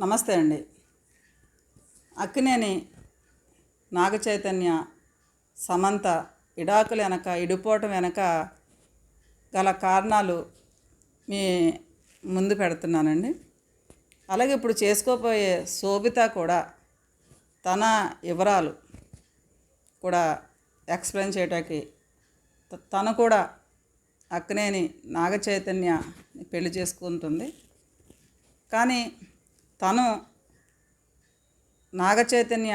నమస్తే అండి. అక్కినేని నాగచైతన్య సమంత ఇడాకులు వెనక ఇడిపోవటం వెనక గల కారణాలు మీ ముందు పెడుతున్నానండి. అలాగే ఇప్పుడు చేసుకోపోయే శోభిత కూడా తన వివరాలు కూడా ఎక్స్ప్లెయిన్ చేయటానికి తను కూడా అక్కనేని నాగచైతన్య పెళ్ళి చేసుకుంటుంది. కానీ తను నాగచైతన్య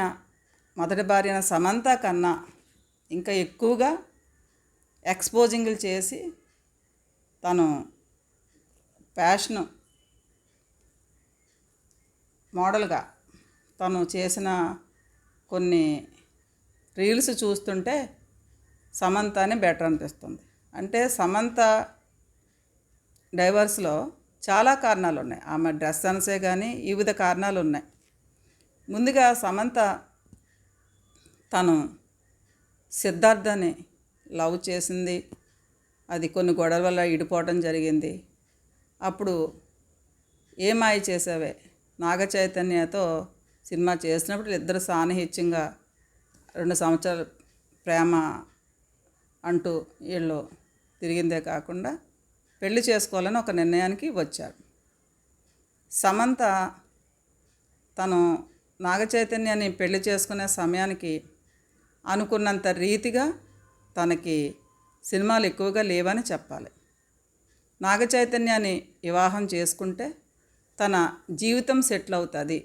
మొదటి భార్య అయిన సమంత కన్నా ఇంకా ఎక్కువగా ఎక్స్పోజింగ్లు చేసి తను ఫ్యాషన్ మోడల్గా తను చేసిన కొన్ని రీల్స్ చూస్తుంటే సమంతనే బెటర్ అనిపిస్తుంది. అంటే సమంత డైవర్స్లో చాలా కారణాలు ఉన్నాయి ఆమె డ్రెస్ సెన్సే కానీ వివిధ కారణాలు ఉన్నాయి ముందుగా సమంత తను సిద్ధార్థని లవ్ చేసింది. అది కొన్ని గొడవల వల్ల ఇడిపోవడం జరిగింది. అప్పుడు ఏ మాయ చేసావే? నాగ చైతన్యతో సినిమా చేసినప్పుడు ఇద్దరు సాన్నిహిత్యంగా రెండు సంవత్సరాలు ప్రేమ అంటూ వీళ్ళు తిరిగిందే కాకుండా పెళ్ళి చేసుకోవాలని ఒక నిర్ణయానికి వచ్చారు సమంత తను నాగచైతన్యాన్ని పెళ్ళి చేసుకునే సమయానికి అనుకున్నంత రీతిగా తనకి సినిమాలు ఎక్కువగా లేవని చెప్పాలి. నాగచైతన్యాన్ని వివాహం చేసుకుంటే తన జీవితం సెటిల్ అవుతుంది.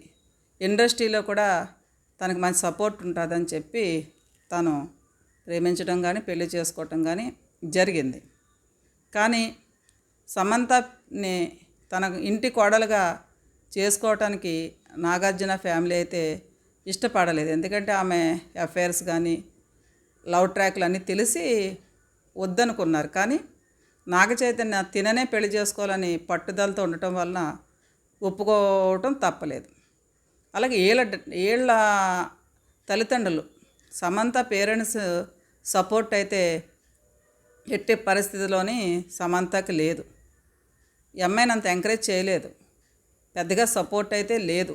ఇండస్ట్రీలో కూడా తనకు మంచి సపోర్ట్ ఉంటుందని చెప్పి తను ప్రేమించడం కానీ పెళ్ళి చేసుకోవటం కానీ జరిగింది. కానీ సమంతని తన ఇంటి కోడలుగా చేసుకోవటానికి నాగార్జున ఫ్యామిలీ అయితే ఇష్టపడలేదు. ఎందుకంటే ఆమె అఫైర్స్ కానీ లవ్ ట్రాక్లు అన్నీ తెలిసి వద్దనుకున్నారు. కానీ నాగచైతన్య తిననే పెళ్ళి చేసుకోవాలని పట్టుదలతో ఉండటం వలన ఒప్పుకోవటం తప్పలేదు. అలాగే ఏళ్ళ ఏళ్ళ తల్లిదండ్రులు సమంత పేరెంట్స్ సపోర్ట్ అయితే ఎట్టి పరిస్థితిలోని సమంతకి లేదు. ఈ అమ్మాయిని అంత ఎంకరేజ్ చేయలేదు. పెద్దగా సపోర్ట్ అయితే లేదు.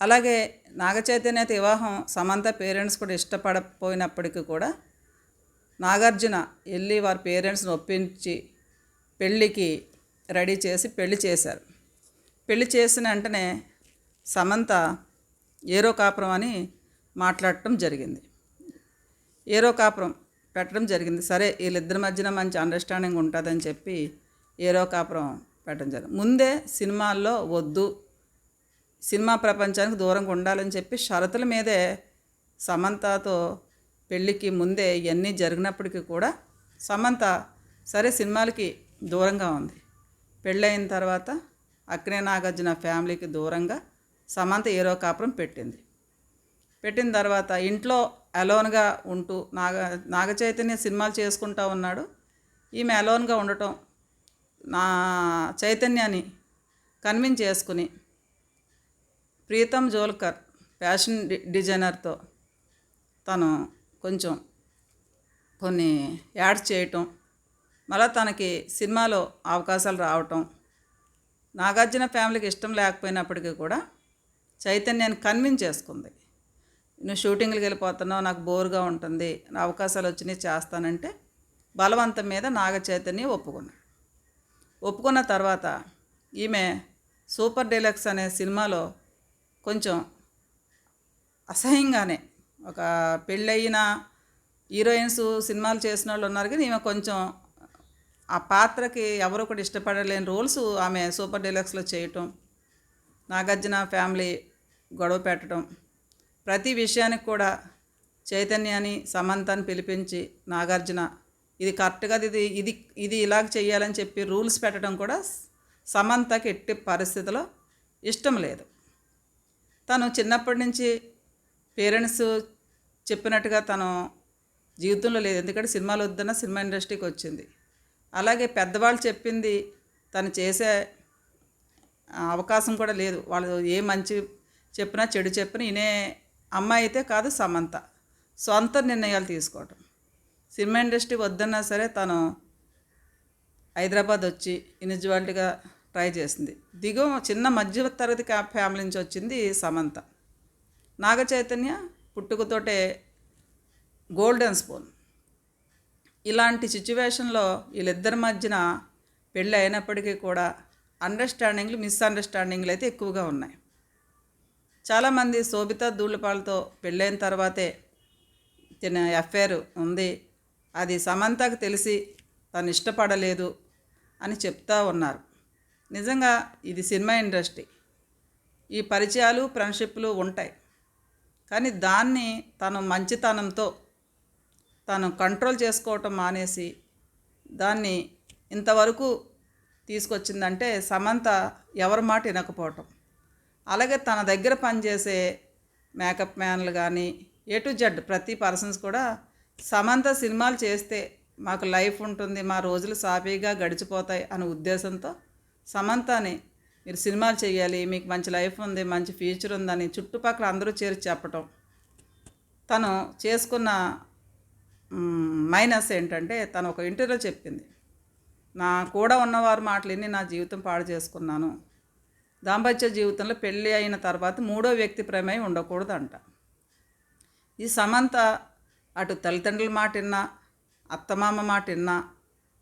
అలాగే నాగచైతన్యత వివాహం సమంత పేరెంట్స్ కూడా ఇష్టపడకపోయినప్పటికీ కూడా నాగార్జున వెళ్ళి వారి పేరెంట్స్ని ఒప్పించి పెళ్ళికి రెడీ చేసి పెళ్ళి చేశారు. పెళ్ళి చేసిన వెంటనే సమంత ఏరో కాపురం అని మాట్లాడటం జరిగింది. ఏరో కాపురం పెట్టడం జరిగింది. సరే వీళ్ళిద్దరి మధ్యన మంచి అండర్స్టాండింగ్ ఉంటుందని చెప్పి ఏరో కాపురం పెట్టడం జరిగింది ముందే సినిమాల్లో వద్దు. సినిమా ప్రపంచానికి దూరంగా ఉండాలని చెప్పి షరతుల మీదే సమంతతో పెళ్ళికి ముందే ఇవన్నీ జరిగినప్పటికీ కూడా సమంత సరే సినిమాలకి దూరంగా ఉంది. పెళ్ళైన తర్వాత అక్నే నాగార్జున ఫ్యామిలీకి దూరంగా సమంత ఏరో కాపురం పెట్టింది. పెట్టిన తర్వాత ఇంట్లో అలోన్గా ఉంటూ నాగ నాగ చైతన్య సినిమాలు చేసుకుంటా ఉన్నాడు. ఈమె అలోన్గా ఉండటం నా చైతన్యాన్ని కన్విన్స్ చేసుకుని ప్రీతం జోల్కర్ ఫ్యాషన్ డి డిజైనర్తో తను కొంచెం కొన్ని యాడ్స్ చేయటం మళ్ళీ తనకి సినిమాలో అవకాశాలు రావటం నాగార్జున ఫ్యామిలీకి ఇష్టం లేకపోయినప్పటికీ కూడా చైతన్యాన్ని కన్విన్స్ చేసుకుంది. నువ్వు షూటింగ్లకు వెళ్ళిపోతున్నావు నాకు బోర్గా ఉంటుంది నా అవకాశాలు వచ్చినాయి చేస్తానంటే బలవంతం మీద నాగ చైతన్య ఒప్పుకున్నాడు. ఒప్పుకున్న తర్వాత ఈమె సూపర్ డీలక్స్ అనే సినిమాలో కొంచెం అసహ్యంగానే ఒక పెళ్ళయిన హీరోయిన్స్ సినిమాలు చేసిన వాళ్ళు ఉన్నారు కానీ ఈమె కొంచెం ఆ పాత్రకి ఎవరు కూడా ఇష్టపడలేని రోల్స్ ఆమె సూపర్ డీలక్స్లో చేయటం నాగార్జున ఫ్యామిలీ గొడవ పెట్టడం ప్రతి విషయానికి కూడా చైతన్యాన్ని సమంతాన్ని పిలిపించి నాగార్జున ఇది కరెక్ట్గా ఇది ఇది ఇది ఇలాగ చేయాలని చెప్పి రూల్స్ పెట్టడం కూడా సమంతకి ఎట్టి పరిస్థితిలో ఇష్టం లేదు. తను చిన్నప్పటి నుంచి పేరెంట్స్ చెప్పినట్టుగా తను జీవితంలో లేదు. ఎందుకంటే సినిమాలు వద్దన్న సినిమా ఇండస్ట్రీకి వచ్చింది. అలాగే పెద్దవాళ్ళు చెప్పింది తను చేసే అవకాశం కూడా లేదు. వాళ్ళు ఏ మంచి చెప్పినా చెడు చెప్పినా ఇనే అమ్మాయి అయితే కాదు సమంత. సొంత నిర్ణయాలు తీసుకోవటం. సినిమా ఇండస్ట్రీ వద్దన్నా సరే తను హైదరాబాద్ వచ్చి ఇనిజువాలిటీగా ట్రై చేసింది. దిగువ చిన్న మధ్య తరగతి ఫ్యామిలీ నుంచి వచ్చింది సమంత. నాగ చైతన్య పుట్టుకతోటే గోల్డెన్ స్పూన్. ఇలాంటి సిచ్యువేషన్లో వీళ్ళిద్దరి మధ్యన పెళ్ళి అయినప్పటికీ కూడా అండర్స్టాండింగ్లు మిస్అండర్స్టాండింగ్లు అయితే ఎక్కువగా ఉన్నాయి. చాలామంది శోభిత ధూళిపాలతో పెళ్ళైన తర్వాతే తిన అఫేర్ ఉంది. అది సమంతకు తెలిసి తను ఇష్టపడలేదు అని చెప్తా ఉన్నారు. నిజంగా ఇది సినిమా ఇండస్ట్రీ. ఈ పరిచయాలు ఫ్రెండ్షిప్లు ఉంటాయి. కానీ దాన్ని తను మంచితనంతో తను కంట్రోల్ చేసుకోవటం మానేసి దాన్ని ఇంతవరకు తీసుకొచ్చిందంటే సమంత ఎవరి మాట వినకపోవటం. అలాగే తన దగ్గర పనిచేసే మేకప్ మ్యాన్లు కానీ ఏ టు జెడ్ ప్రతి పర్సన్స్ కూడా సమంత సినిమాలు చేస్తే మాకు లైఫ్ ఉంటుంది మా రోజులు సాఫీగా గడిచిపోతాయి అనే ఉద్దేశంతో సమంతని మీరు సినిమాలు చేయాలి మీకు మంచి లైఫ్ ఉంది మంచి ఫ్యూచర్ ఉందని చుట్టుపక్కల అందరూ చేరి చెప్పటం. తను చేసుకున్న మైనస్ ఏంటంటే తను ఒక ఇంటర్వ్యూలో చెప్పింది నా కూడా ఉన్నవారు మాటలు విని నా జీవితం పాడు చేసుకున్నాను. దాంపత్య జీవితంలో పెళ్ళి అయిన తర్వాత మూడో వ్యక్తి ప్రమేయం ఉండకూడదంట. ఈ సమంత అటు తల్లిదండ్రుల మాట విన్నా అత్తమామ మాట విన్నా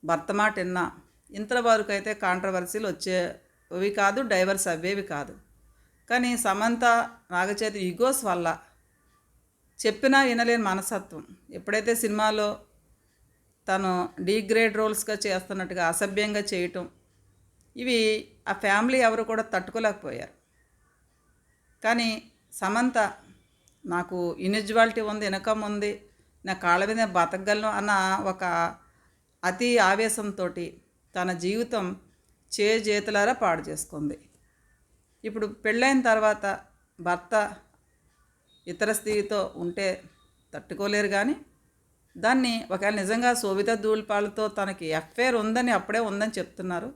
భర్త మాట విన్నా ఇంతల వరకు అయితే కాంట్రవర్సీలు వచ్చేవి కాదు డైవర్స్ అవ్వేవి కాదు. కానీ సమంత నాగచేతి ఈగోస్ వల్ల చెప్పినా వినలేని మనస్తత్వం. ఎప్పుడైతే సినిమాలో తను డీగ్రేడ్ రోల్స్గా చేస్తున్నట్టుగా అసభ్యంగా చేయటం ఇవి ఆ ఫ్యామిలీ ఎవరు కూడా తట్టుకోలేకపోయారు. కానీ సమంత నాకు ఇనిజువాలిటీ ఉంది ఇనకం ఉంది నా కాళ్ళ మీద నేను బతకగలను అన్న ఒక అతి ఆవేశంతో తన జీవితం చే చేతులారా పాడు చేసుకుంది. ఇప్పుడు పెళ్ళైన తర్వాత భర్త ఇతర స్త్రీతో ఉంటే తట్టుకోలేరు కానీ దాన్ని ఒకవేళ నిజంగా శోభిత ధూళిపాలతో తనకి ఎఫ్ఐఆర్ ఉందని అప్పుడే ఉందని చెప్తున్నారు.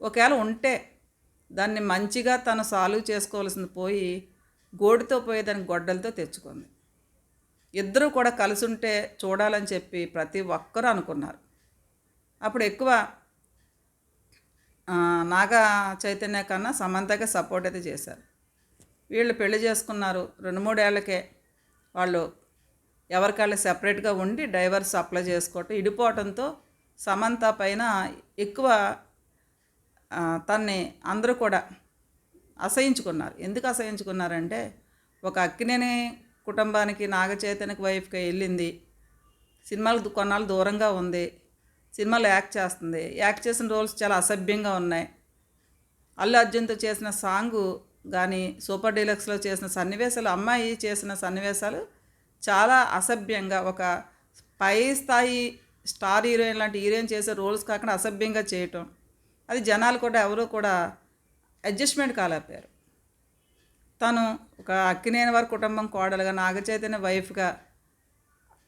ఒకవేళ ఉంటే దాన్ని మంచిగా తను సాల్వ్ చేసుకోవాల్సింది పోయి గోడితో పోయి దాన్ని గొడ్డలతో తెచ్చుకుంది. ఇద్దరూ కూడా కలిసి ఉంటే చూడాలని చెప్పి ప్రతి ఒక్కరూ అనుకున్నారు. అప్పుడు ఎక్కువ నాగ చైతన్య కన్నా సమంతకే సపోర్ట్ అయితే చేశారు. వీళ్ళు పెళ్ళి చేసుకున్నారు రెండు మూడేళ్ళకే. వాళ్ళు ఎవరికాళ్ళు సెపరేట్గా ఉండి డైవర్స్ అప్లై చేసుకోవటం ఇడిపోవటంతో సమంత పైన ఎక్కువ తన్ని అందరూ కూడా అసహించుకున్నారు. ఎందుకు అసహించుకున్నారంటే ఒక అక్కినేని కుటుంబానికి నాగచైతన్యకి వైఫ్కి వెళ్ళింది సినిమాలకు కొన్నాళ్ళు దూరంగా ఉంది. సినిమాలో యాక్ట్ చేస్తుంది. యాక్ట్ చేసిన రోల్స్ చాలా అసభ్యంగా ఉన్నాయి. అల్లు అర్జున్తో చేసిన సాంగు కానీ సూపర్ డీలక్స్లో చేసిన సన్నివేశాలు అమ్మాయి చేసిన సన్నివేశాలు చాలా అసభ్యంగా ఒక పై స్థాయి స్టార్ హీరోయిన్ లాంటి హీరోయిన్ చేసే రోల్స్ కాకుండా అసభ్యంగా చేయటం. అది జనాలు కూడా ఎవరూ కూడా అడ్జస్ట్మెంట్ కాలేపారు. తను ఒక అక్కినేని వారి కుటుంబం కోడలుగా నాగచైతన్య వైఫ్గా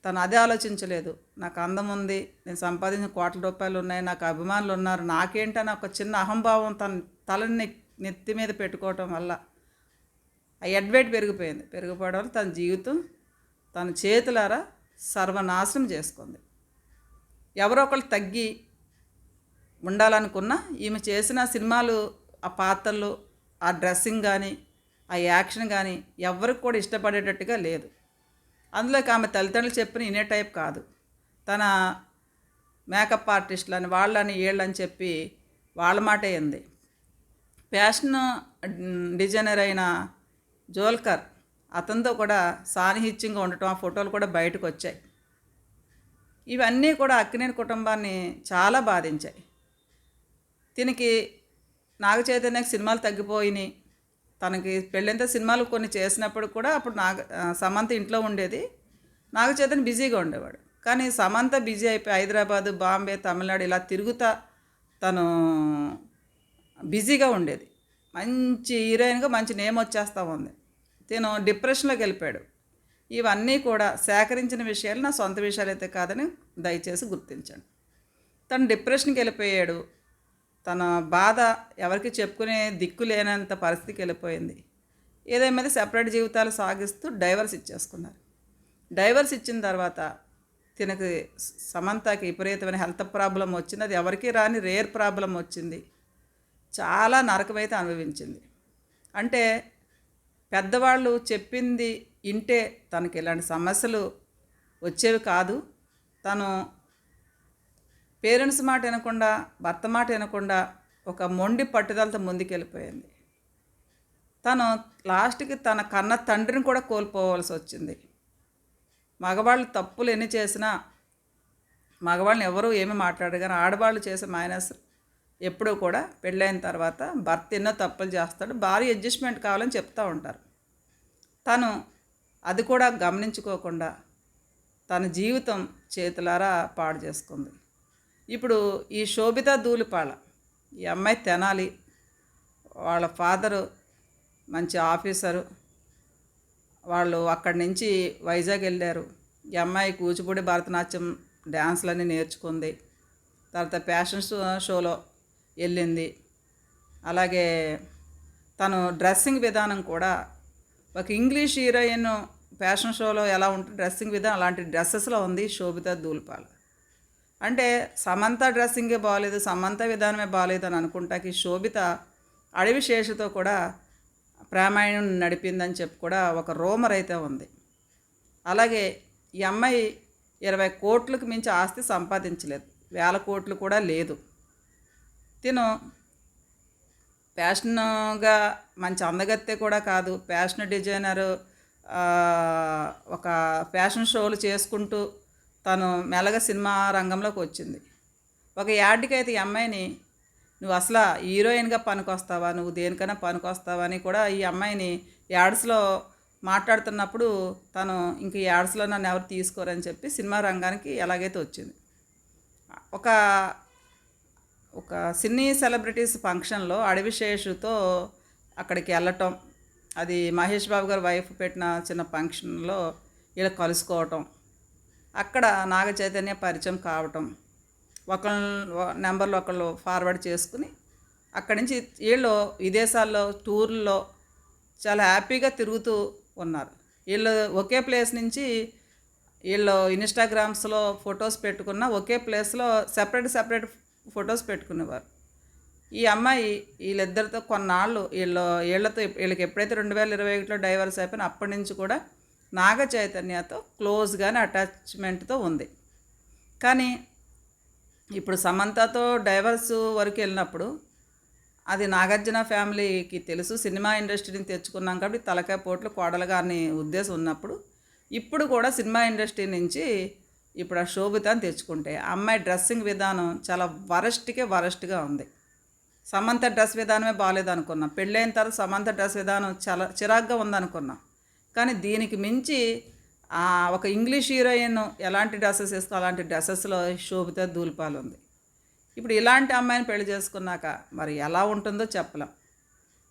తను అదే ఆలోచించలేదు. నాకు అందం ఉంది నేను సంపాదించిన కోట్ల రూపాయలు ఉన్నాయి నాకు అభిమానులు ఉన్నారు నాకేంటని ఒక చిన్న అహంభావం తన తలని నెత్తి మీద పెట్టుకోవటం వల్ల ఆ ఎడ్వైట్ పెరిగిపోయింది. పెరిగిపోవడం వల్ల తన జీవితం తన చేతులారా సర్వనాశనం చేసుకుంది. ఎవరో ఒకళ్ళు తగ్గి ఉండాలనుకున్నా ఈమె చేసిన సినిమాలు ఆ పాత్రలు ఆ డ్రెస్సింగ్ కానీ ఆ యాక్షన్ కానీ ఎవరికి కూడా ఇష్టపడేటట్టుగా లేదు. అందులోకి ఆమె తల్లిదండ్రులు చెప్పిన ఇనే టైప్ కాదు. తన మేకప్ ఆర్టిస్టులని వాళ్ళని వీళ్ళని చెప్పి వాళ్ళ మాటే ఉంది. ఫ్యాషన్ డిజైనర్ అయిన జోల్కర్ అతనితో కూడా సాన్నిహిత్యంగా ఉండటం ఆ ఫోటోలు కూడా బయటకు వచ్చాయి. ఇవన్నీ కూడా అక్కినేని కుటుంబాన్ని చాలా బాధించాయి. దీనికి నాగ చైతన్యకి సినిమాలు తగ్గిపోయినాయి. తనకి పెళ్ళంత సినిమాలు కొన్ని చేసినప్పుడు కూడా అప్పుడు నాగ సమంత ఇంట్లో ఉండేది. నాగ చైతన్య బిజీగా ఉండేవాడు. కానీ సమంత బిజీ అయిపోయి హైదరాబాదు బాంబే తమిళనాడు ఇలా తిరుగుతా తను బిజీగా ఉండేది. మంచి హీరోయిన్గా మంచి నేమ్ వచ్చేస్తూ ఉంది. తిను డిప్రెషన్లోకి వెళ్ళిపోయాడు. ఇవన్నీ కూడా సేకరించిన విషయాలు నా సొంత విషయాలు అయితే కాదని దయచేసి గుర్తించండి. తను డిప్రెషన్కి వెళ్ళిపోయాడు. తన బాధ ఎవరికి చెప్పుకునే దిక్కు లేనంత పరిస్థితికి వెళ్ళిపోయింది. ఏదేమైనా సెపరేట్ జీవితాలు సాగిస్తూ డైవర్స్ ఇచ్చేసుకున్నారు. డైవర్స్ ఇచ్చిన తర్వాత తినకి సమంతకి విపరీతమైన హెల్త్ ప్రాబ్లం వచ్చింది. అది ఎవరికి రాని రేర్ ప్రాబ్లం వచ్చింది. చాలా నరకమైతే అనుభవించింది. అంటే పెద్దవాళ్ళు చెప్పింది ఇంటే తనకి ఇలాంటి సమస్యలు వచ్చేవి కాదు. తను పేరెంట్స్ మాట వినకుండా భర్త మాట వినకుండా ఒక మొండి పట్టుదలతో ముందుకెళ్ళిపోయింది. తను లాస్ట్కి తన కన్న తండ్రిని కూడా కోల్పోవలసి వచ్చింది. మగవాళ్ళు తప్పులు ఎన్ని చేసినా మగవాళ్ళని ఎవరు ఏమి మాట్లాడరు. కానీ ఆడవాళ్ళు చేసే మైనస్ ఎప్పుడూ కూడా పెళ్ళైన తర్వాత భర్త ఎన్నో తప్పులు చేస్తాడు. భార్య అడ్జస్ట్మెంట్ కావాలని చెప్తూ ఉంటారు. తను అది కూడా గమనించుకోకుండా తన జీవితం చేతులారా పాడు చేసుకుంది. ఇప్పుడు ఈ శోభిత ధూళిపాళ ఈ అమ్మాయి తెనాలి వాళ్ళ ఫాదరు మంచి ఆఫీసరు వాళ్ళు అక్కడి నుంచి వైజాగ్ వెళ్ళారు. ఈ అమ్మాయి కూచిపూడి భరతనాట్యం డ్యాన్స్లన్నీ నేర్చుకుంది. తర్వాత ఫ్యాషన్ షో షోలో వెళ్ళింది. అలాగే తను డ్రెస్సింగ్ విధానం కూడా ఒక ఇంగ్లీష్ హీరోయిన్ ఫ్యాషన్ షోలో ఎలా ఉంటుంది డ్రెస్సింగ్ విధానం అలాంటి డ్రెస్సెస్లో ఉంది శోభిత దూల్పాల్. అంటే సమంత డ్రెస్సింగే బాగాలేదు సమంత విధానమే బాగాలేదు అని అనుకుంటాకి శోభిత అడవి శేషుతో కూడా ప్రామాయణం నడిపిందని చెప్పి కూడా ఒక రోమర్ అయితే ఉంది. అలాగే ఈ అమ్మాయి ఇరవై కోట్లకు మించి ఆస్తి సంపాదించలేదు. వేల కోట్లు కూడా లేదు. తిను ఫ్యాషన్గా మంచి అందగత్తే కూడా కాదు. ఫ్యాషన్ డిజైనరు ఒక ఫ్యాషన్ షోలు చేసుకుంటూ తను మెల్లగా సినిమా రంగంలోకి వచ్చింది. ఒక యాడ్కి అయితే ఈ అమ్మాయిని నువ్వు అసలు హీరోయిన్గా పనికొస్తావా? నువ్వు దేనికైనా పనికొస్తావా? అని కూడా ఈ అమ్మాయిని యాడ్స్లో మాట్లాడుతున్నప్పుడు తను ఇంక యాడ్స్లో నన్ను ఎవరు తీసుకోరని చెప్పి సినిమా రంగానికి ఎలాగైతే వచ్చింది. ఒక ఒక సినీ సెలబ్రిటీస్ ఫంక్షన్లో అడవి శేషుతో అక్కడికి వెళ్ళటం అది మహేష్ బాబు గారు వైఫ్ పెట్టిన చిన్న ఫంక్షన్లో ఇలా కలుసుకోవటం అక్కడ నాగ చైతన్య పరిచయం కావటం. ఒకళ్ళు నెంబర్లు ఒకళ్ళు ఫార్వర్డ్ చేసుకుని అక్కడి నుంచి వీళ్ళు విదేశాల్లో టూర్లో చాలా హ్యాపీగా తిరుగుతూ ఉన్నారు. వీళ్ళు ఒకే ప్లేస్ నుంచి వీళ్ళు ఇన్స్టాగ్రామ్స్లో ఫొటోస్ పెట్టుకున్న ఒకే ప్లేస్లో సెపరేట్ సెపరేట్ ఫొటోస్ పెట్టుకునేవారు. ఈ అమ్మాయి వీళ్ళిద్దరితో కొన్నాళ్ళు వీళ్ళు వీళ్ళతో వీళ్ళకి ఎప్పుడైతే రెండు వేల ఇరవై ఒకటిలో డైవర్స్ అయిపోయినా అప్పటి నుంచి కూడా నాగ చైతన్యతో క్లోజ్గానే అటాచ్మెంట్తో ఉంది. కానీ ఇప్పుడు సమంతతో డైవర్స్ వరకు వెళ్ళినప్పుడు అది నాగార్జున ఫ్యామిలీకి తెలుసు సినిమా ఇండస్ట్రీని తెచ్చుకున్నాం కాబట్టి తలకాయ పోట్లు కోడలుగా అని ఉద్దేశం ఉన్నప్పుడు ఇప్పుడు కూడా సినిమా ఇండస్ట్రీ నుంచి ఇప్పుడు ఆ శోభితాన్ని తెచ్చుకుంటే అమ్మాయి డ్రెస్సింగ్ విధానం చాలా వరస్ట్కే వరస్ట్గా ఉంది. సమంత డ్రెస్ విధానమే బాగాలేదు అనుకున్నాం పెళ్ళైన తర్వాత సమంత డ్రెస్ విధానం చాలా చిరాగ్గా ఉందనుకున్నాం. కానీ దీనికి మించి ఒక ఇంగ్లీష్ హీరోయిన్ ఎలాంటి డ్రెస్సెస్ వేసుకో అలాంటి డ్రెస్సెస్లో శోభిత దూల్పాలు ఉంది. ఇప్పుడు ఇలాంటి అమ్మాయిని పెళ్ళి చేసుకున్నాక మరి ఎలా ఉంటుందో చెప్పలేం.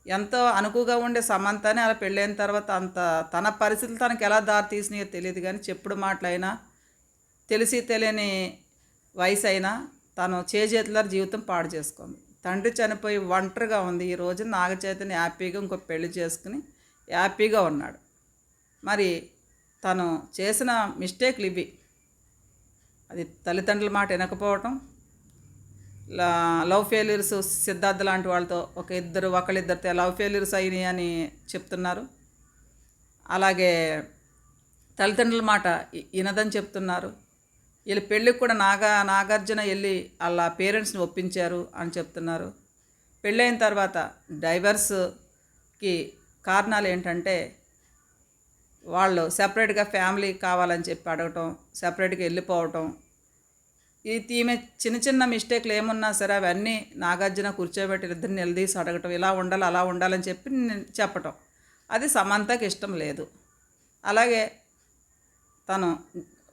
ఎంతో అనుకుగా ఉండే సమంతని అలా పెళ్ళైన తర్వాత అంత తన పరిస్థితులు తనకి ఎలా దారి తీసినాయో తెలియదు కానీ చెప్పుడు మాటలైనా తెలిసి తెలియని వయసు అయినా తను చేజేతుల జీవితం పాడు చేసుకుంది. తండ్రి చనిపోయి ఒంటరిగా ఉంది. ఈ రోజు నాగ చైతన్య హ్యాపీగా ఇంకో పెళ్ళి చేసుకుని హ్యాపీగా ఉన్నాడు. మరి తను చేసిన మిస్టేక్లు ఇవి. అది తల్లిదండ్రుల మాట వినకపోవటం లా- లవ్ ఫెయిల్యూర్స్ సిద్ధార్థ లాంటి వాళ్ళతో ఒక ఇద్దరు ఒకళ్ళిద్దరితో లవ్ ఫెయిల్యూర్స్ అయినాయి అని చెప్తున్నారు. అలాగే తల్లిదండ్రుల మాట వినదని చెప్తున్నారు. వీళ్ళ పెళ్ళికి కూడా నాగా నాగార్జున వెళ్ళి వాళ్ళ పేరెంట్స్ని ఒప్పించారు అని చెప్తున్నారు. పెళ్ళైన తర్వాత డైవర్స్కి కారణాలు ఏంటంటే వాళ్ళు సెపరేట్గా ఫ్యామిలీ కావాలని చెప్పి అడగటం సెపరేట్గా వెళ్ళిపోవటం. ఈ ఈమె చిన్న చిన్న మిస్టేక్లు ఏమున్నా సరే అవన్నీ నాగార్జున కూర్చోబెట్టి ఇద్దరిని నిలదీసి అడగటం ఇలా ఉండాలి అలా ఉండాలని చెప్పి నేను చెప్పటం. అది సమంతకి ఇష్టం లేదు. అలాగే తను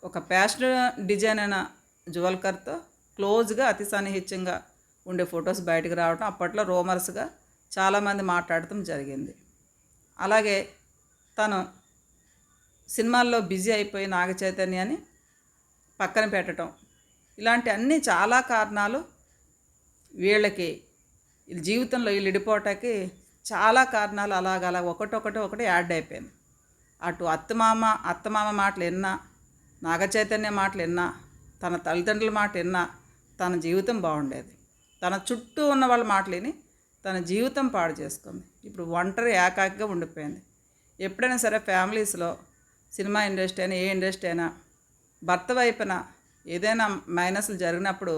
ఒక ప్యాషన్ డిజైన్ అయిన జువల్కర్తో క్లోజ్గా అతి సన్నిహిత్యంగా ఉండే ఫొటోస్ బయటకు రావటం అప్పట్లో రోమర్స్గా చాలామంది మాట్లాడటం జరిగింది. అలాగే తను సినిమాల్లో బిజీ అయిపోయి నాగ చైతన్యాన్ని పక్కన పెట్టడం ఇలాంటి అన్ని చాలా కారణాలు వీళ్ళకి జీవితంలో వీళ్ళు ఇడిపోవటానికి చాలా కారణాలు అలాగలా ఒకటొకటి ఒకటి యాడ్ అయిపోయింది. అటు అత్తమామ అత్తమామ మాటలు విన్నా నాగచైతన్య మాటలు విన్నా తన తల్లిదండ్రుల మాట విన్నా తన జీవితం బాగుండేది. తన చుట్టూ ఉన్న వాళ్ళ మాటలు విని తన జీవితం పాడు చేసుకుంది. ఇప్పుడు ఒంటరి ఏకాకిగా ఉండిపోయింది. ఎప్పుడైనా సరే ఫ్యామిలీస్లో సినిమా ఇండస్ట్రీ అయినా ఏ ఇండస్ట్రీ అయినా భర్త వైపున ఏదైనా మైనస్లు జరిగినప్పుడు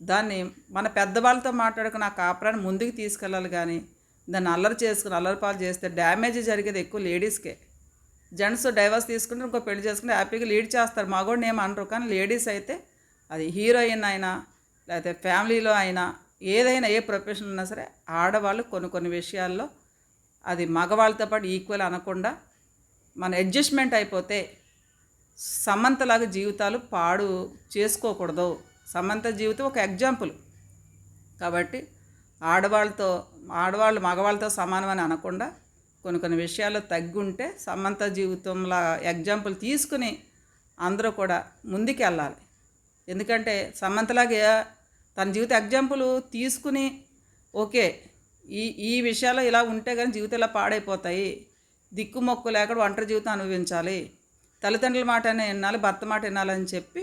దాన్ని మన పెద్దవాళ్ళతో మాట్లాడుకుని ఆ కాపురాన్ని ముందుకు తీసుకెళ్ళాలి కానీ దాన్ని అల్లరి చేసుకుని అల్లరి పాలు చేస్తే డ్యామేజ్ జరిగేది ఎక్కువ లేడీస్కే. జెంట్స్ డైవర్స్ తీసుకుంటే ఇంకో పెళ్ళి చేసుకుంటే హ్యాపీగా లీడ్ చేస్తారు. మగోడిని ఏమనరు కానీ లేడీస్ అయితే అది హీరోయిన్ అయినా లేకపోతే ఫ్యామిలీలో అయినా ఏదైనా ఏ ప్రొఫెషన్ ఉన్నా సరే ఆడవాళ్ళు కొన్ని కొన్ని విషయాల్లో అది మగవాళ్ళతో పాటు ఈక్వల్ అనకుండా మన అడ్జస్ట్మెంట్ అయిపోతే సమంతలాగా జీవితాలు పాడు చేసుకోకూడదు. సమంత జీవితం ఒక ఎగ్జాంపుల్. కాబట్టి ఆడవాళ్ళతో ఆడవాళ్ళు మగవాళ్ళతో సమానమని అనకుండా కొన్ని కొన్ని విషయాల్లో తగ్గుంటే సమంత జీవితంలో ఎగ్జాంపుల్ తీసుకుని అందరూ కూడా ముందుకు వెళ్ళాలి ఎందుకంటే సమంతలాగే తన జీవిత ఎగ్జాంపుల్ తీసుకుని ఓకే ఈ ఈ విషయాలు ఇలా ఉంటే కానీ జీవితం ఇలా పాడైపోతాయి. దిక్కుమొక్కు లేకుండా ఒంటరి జీవితం అనుభవించాలి. తల్లిదండ్రుల మాట వినాలి భర్త మాట వినాలని చెప్పి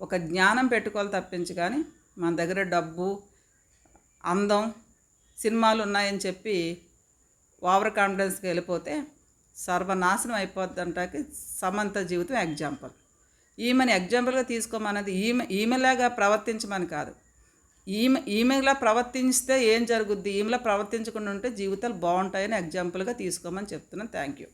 ఒక జ్ఞానం పెట్టుకోవాలి తప్పించి కానీ మన దగ్గర డబ్బు అందం సినిమాలు ఉన్నాయని చెప్పి ఓవర్ కాన్ఫిడెన్స్కి వెళ్ళిపోతే సర్వనాశనం అయిపోద్ది అంటాకి సమంత జీవితం ఎగ్జాంపుల్. ఈమెని ఎగ్జాంపుల్గా తీసుకోమన్నది ఈమె ఈమెలాగా ప్రవర్తించమని కాదు. ఈమె ఈమెలా ప్రవర్తిస్తే ఏం జరుగుద్ది? ఈమెలా ప్రవర్తించకుండా ఉంటే జీవితాలు బాగుంటాయని ఎగ్జాంపుల్గా తీసుకోమని చెప్తున్నాను. Thank you